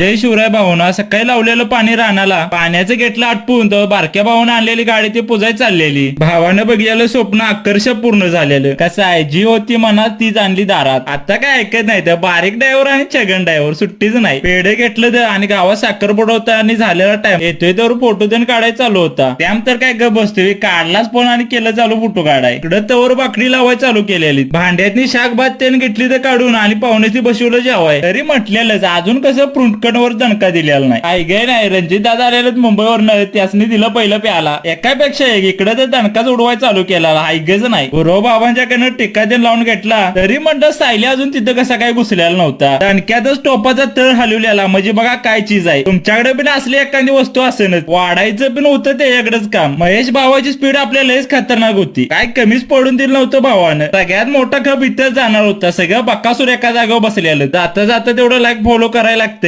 जय शिवराय भाऊना सकाळी लावलेलं पाणी रानाला? पाण्याचं गेटला आटपून तर बारक्या भावानं आणलेली गाडी ती पुजाय चाललेली. भावानं बघितलेलं स्वप्न आकर्षक पूर्ण झालेलं. कसं आहे जी होती मनात तीच आणली दारात. आता काय ऐकत नाही तर बारीक ड्रायव्हर आणि छगन ड्रायव्हर सुट्टीच नाही. पेढे घेतलं तर आणि गावात साखर होता आणि झालेला टाइम येतोय तर फोटो देऊन काढायला चालू होता. त्याम तर काय ग बसतोय काढलाच फोन आणि केलं चालू फोटो काढाय. इकडं तवर बाकडी लावाय चालू केलेली. भांड्यातनी शाक भात त्याने घेतली तर काढून आणि पाहुण्याची बसवलं जेवाय. तरी म्हटलेलंच अजून कसं प्रुंटकनवर दणका दिलेला नाही. ऐकाय नाही रणजित दादा आलेलं मुंबईवरनं. त्यासनी दिलं पहिलं प्याला. एकापेक्षा एक इकडे तर दणकाच उडवाय चालू केला ऐकायचं नाही. गुरव बाबांच्याकडनं टिक्का देऊन लावून घेतला. तरी म्हणलं सायली अजून तिथं कसा काय घुसलेला नव्हता. दणक्यातच टोपाचा तळ हलवलेला. म्हणजे बघा काय चीज आहे. तुमच्याकडे पण असली एखादी वस्तू असेलच. वाढायचं पण होतं त्याच्याकडेच काम. महेश भावाची स्पीड आपल्याला लयच खतरनाक होती. काय कमीच पडून दिलं नव्हतं भावानं. सगळ्यात मोठा खप इथं जाणार होता. सगळं बक्कासूर एका जागेवर बसलेलं. जाता जाता तेवढं लाईक फॉलो करायला लागतंय.